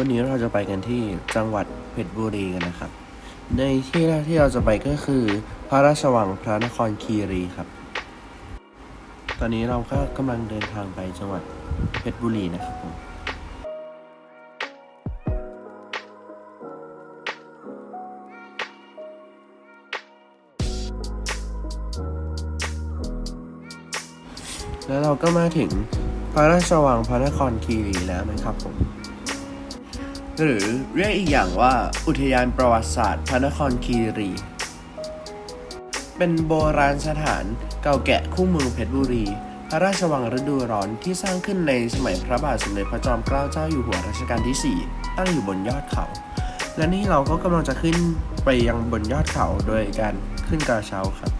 วันนี้เราจะไปกันที่จังหวัดเพชรบุรีกันนะครับ ในที่แรกที่เราจะไปก็คือ พระราชวังพระนครคีรีครับ ตอนนี้เราก็กำลังเดินทางไปจังหวัดเพชรบุรีนะครับผมแล้วเราก็มาถึงพระราชวังพระนครคีรีแล้วนะครับผม หรือเรียกอีกอย่างว่า อุทยานประวัติศาสตร์พระนครคีรี เป็นโบราณสถานเก่าแก่คู่เมืองเพชรบุรี พระราชวังฤดูร้อนที่สร้างขึ้นในสมัยพระบาทสมเด็จพระจอมเกล้าเจ้าอยู่หัวรัชกาลที่ 4 ตั้งอยู่บนยอดเขา และนี่เราก็กำลังจะขึ้นไปยังบนยอดเขาโดยการขึ้นกระเช้าครับ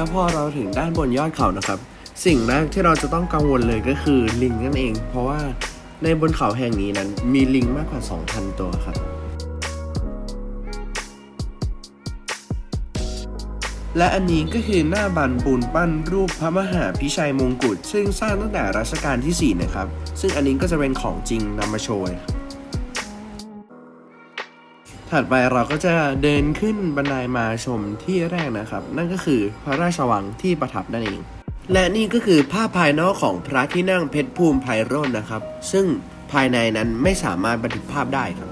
แล้วพอเราถึงด้านบนยอดเขานะครับ สิ่งแรกที่เราจะต้องกังวลเลยก็คือลิงนั่นเอง เพราะว่าในบนเขาแห่งนี้นั้นมีลิงมากกว่า 2,000 ตัวครับ และอันนี้ก็คือหน้าบันปูนปั้นรูปพระมหาพิชัยมงกุฎซึ่งสร้างตั้งแต่รัชกาลที่ 4 นะครับ ซึ่งอันนี้ก็จะเป็นของจริงนำมาโชว์ครับ ถัดไปเราก็จะเดินขึ้นบันไดมาชมที่แรกนะครับ นั่นก็คือพระราชวังที่ประทับนั่นเอง และนี่ก็คือภาพภายนอกของพระที่นั่งเพชรภูมิไพโรจน์นะครับ ซึ่งภายในนั้นไม่สามารถบันทึกภาพได้ครับ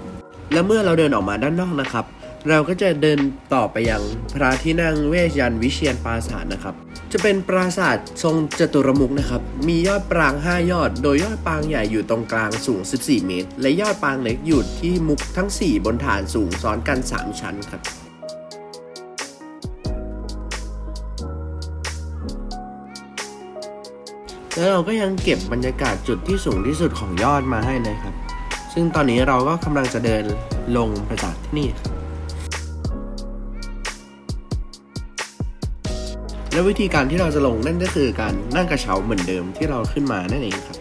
และเมื่อเราเดินออกมาด้านนอกนะครับ เราก็จะเดินต่อไปยังพระที่นั่งเวชยันวิเชียนปราสาทนะครับ จะเป็นปราสาททรงจตุรมุขนะครับ มียอดปราง 5 ยอด โดยยอดปรางใหญ่อยู่ตรงกลางสูง 14 เมตร และยอดปรางเล็กอยู่ที่มุกทั้ง 4 บนฐานสูงซ้อนกัน 3 ชั้นครับแล้วเราก็ยังเก็บบรรยากาศจุดที่สูงที่สุดของยอดมาให้นะครับ ซึ่งตอนนี้เราก็กำลังจะเดินลงไปจากที่นี่ครับ และวิธีการที่เราจะลงนั่นก็คือการนั่งกระเช้าเหมือนเดิมที่เราขึ้นมานั่นเองครับ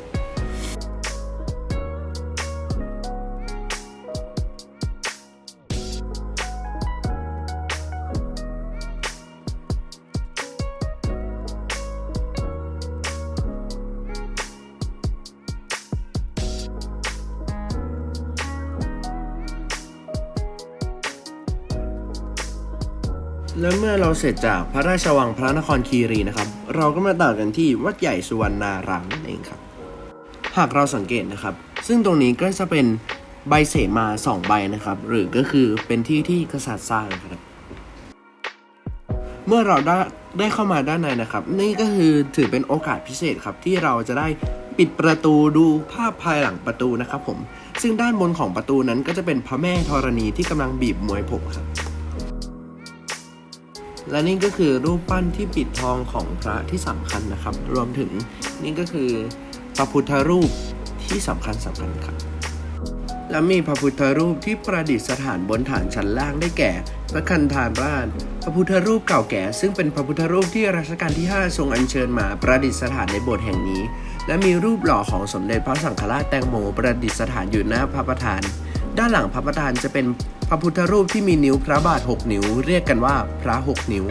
แล้วเมื่อเราเสร็จจากพระราชวังพระนครคีรีนะครับ เราก็มาต่อกันที่วัดใหญ่สุวรรณารามนั่นเองครับ หากเราสังเกตนะครับ ซึ่งตรงนี้ก็จะเป็นใบเสมาสองใบนะครับ หรือก็คือเป็นที่ที่กษัตริย์สร้างครับ เมื่อเราได้ได้เข้ามาด้านในนะครับ นี่ก็คือถือเป็นโอกาสพิเศษครับที่เราจะได้ปิดประตูดูภาพภายหลังประตูนะครับผม ซึ่งด้านบนของประตูนั้นก็จะเป็นพระแม่ธรณีที่กำลังบีบมวยผมครับ และนี่ก็คือรูปปั้นที่ปิดทองของพระที่สำคัญนะครับ รวมถึงนี่ก็คือพระพุทธรูปที่สำคัญสำคัญครับ และมีพระพุทธรูปที่ประดิษฐานบนฐานชั้นล่างได้แก่ พระคันธารราชพระพุทธรูปเก่าแก่ ซึ่งเป็นพระพุทธรูปที่รัชกาลที่ 5 ทรงอัญเชิญมาประดิษฐานในโบสถ์แห่งนี้ และมีรูปหล่อของสมเด็จพระสังฆราชแตงโมประดิษฐานอยู่หน้าพระประธาน ด้านหลังพระประธานจะเป็นพระพุทธรูปที่มีนิ้วพระบาท 6 นิ้ว เรียกกันว่าพระ 6 นิ้ว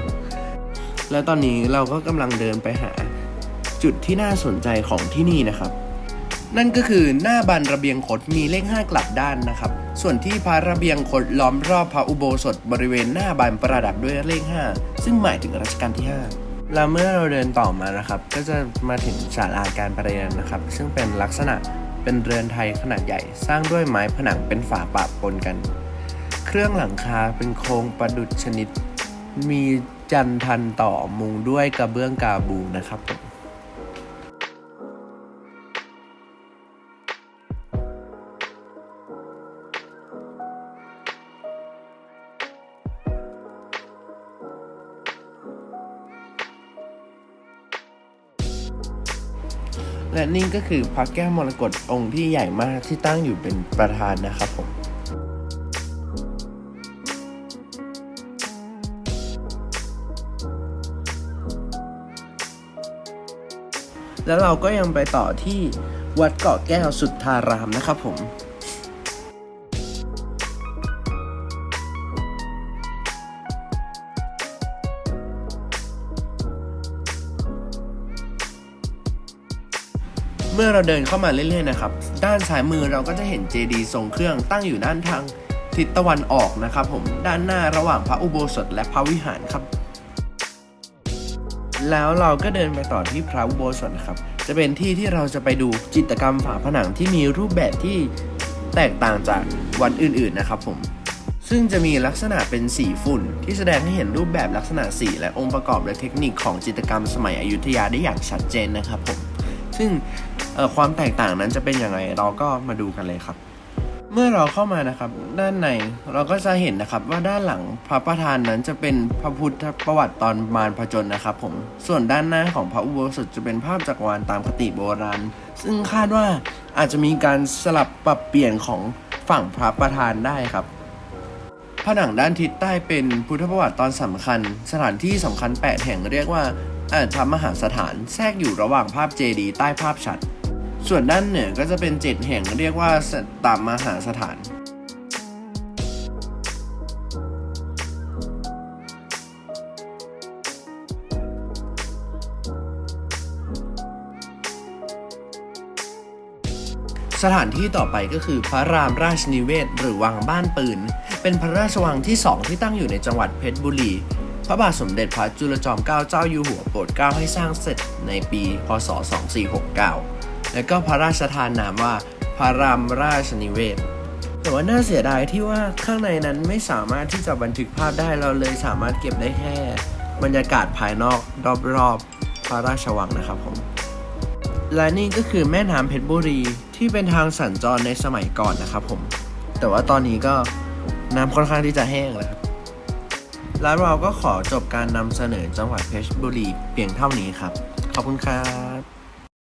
และตอนนี้เราก็กำลังเดินไปหาจุดที่น่าสนใจของที่นี่นะครับ นั่นก็คือหน้าบานระเบียงคดมีเลข 5 กลับด้านนะครับ ส่วนที่พระระเบียงคดล้อมรอบพระอุโบสถบริเวณหน้าบานประดับด้วยเลข 5 ซึ่งหมายถึงรัชกาลที่ 5แล้วเมื่อเราเดินต่อมานะครับ ก็จะมาถึงศาลาการประเรียนนะครับ ซึ่งเป็นลักษณะ เป็นเรือนไทยขนาดใหญ่ สร้างด้วยไม้ผนังเป็นฝาปะปนกัน เครื่องหลังคาเป็นโครงประดุจชนิด มีจันทันต่อมุงด้วยกระเบื้องกาบูนะครับผม และนี่ก็คือพระแก้วมรกตองค์ที่ใหญ่มากที่ตั้งอยู่เป็นประธานนะครับผมแล้วเราก็ยังไปต่อที่วัดเกาะแก้วสุทธารามนะครับผม เมื่อเราเดินเข้ามาเรื่อยๆนะครับ ด้านซ้ายมือเราก็จะเห็นเจดีย์ทรงเครื่องตั้งอยู่ด้านทางทิศตะวันออกนะครับผมด้านหน้าระหว่างพระอุโบสถและพระวิหารครับ แล้วเราก็เดินไปต่อที่พระอุโบสถครับ จะเป็นที่ที่เราจะไปดูจิตรกรรมฝาผนังที่มีรูปแบบที่แตกต่างจากวันอื่นๆนะครับผมซึ่งจะมีลักษณะเป็นสีฝุ่น ที่แสดงให้เห็นรูปแบบลักษณะสี และองค์ประกอบและเทคนิคของจิตรกรรมสมัยอยุธยาได้อย่างชัดเจนนะครับผมซึ่ง ความแตกต่างนั้นจะเป็นยังไงเราก็มาดูกันเลยครับเมื่อเราเข้ามานะครับ ด้านในเราก็จะเห็นนะครับว่าด้านหลังพระประธานนั้นจะเป็นพระพุทธประวัติตอนมารผจญนะครับผมส่วนด้านหน้าของพระอุโบสถจะเป็นภาพจักรวาลตามคติโบราณ ซึ่งคาดว่าอาจจะมีการสลับปรับเปลี่ยนของฝั่งพระประธานได้ครับผนังด้านทิศใต้เป็นพุทธประวัติตอนสำคัญ สถานที่สำคัญ 8 แห่งเรียกว่าอาจมหาสถานแทรกอยู่ระหว่างภาพเจดีย์ใต้ภาพชัด ส่วนด้านเหนือก็จะเป็น7แห่งเรียกว่าตามมหาสถานสถานที่ต่อไปก็คือพระรามราชนิเวศ หรือวังบ้านปืน เป็นพระราชวังที่สองที่ตั้งอยู่ในจังหวัดเพชรบุรี พระบาทสมเด็จพระจุลจอมเกล้าเจ้าอยู่หัวโปรดเกล้าให้สร้างเสร็จในปี พศ 2469 และก็พระราชทานนามว่าพระรามราชนิเวศ แต่ว่าน่าเสียดายที่ว่าข้างในนั้นไม่สามารถที่จะบันทึกภาพได้เราเลยสามารถเก็บได้แค่ บรรยากาศภายนอกรอบๆพระราชวังนะครับผมและนี่ก็คือแม่น้ำเพชรบุรีที่เป็นทางสัญจรในสมัยก่อนนะครับผม แต่ว่าตอนนี้ก็น้ำค่อนข้างที่จะแห้งแล้วแล้วเราก็ขอจบการนำเสนอจังหวัดเพชรบุรีเพียงเท่านี้ครับ ขอบคุณครับ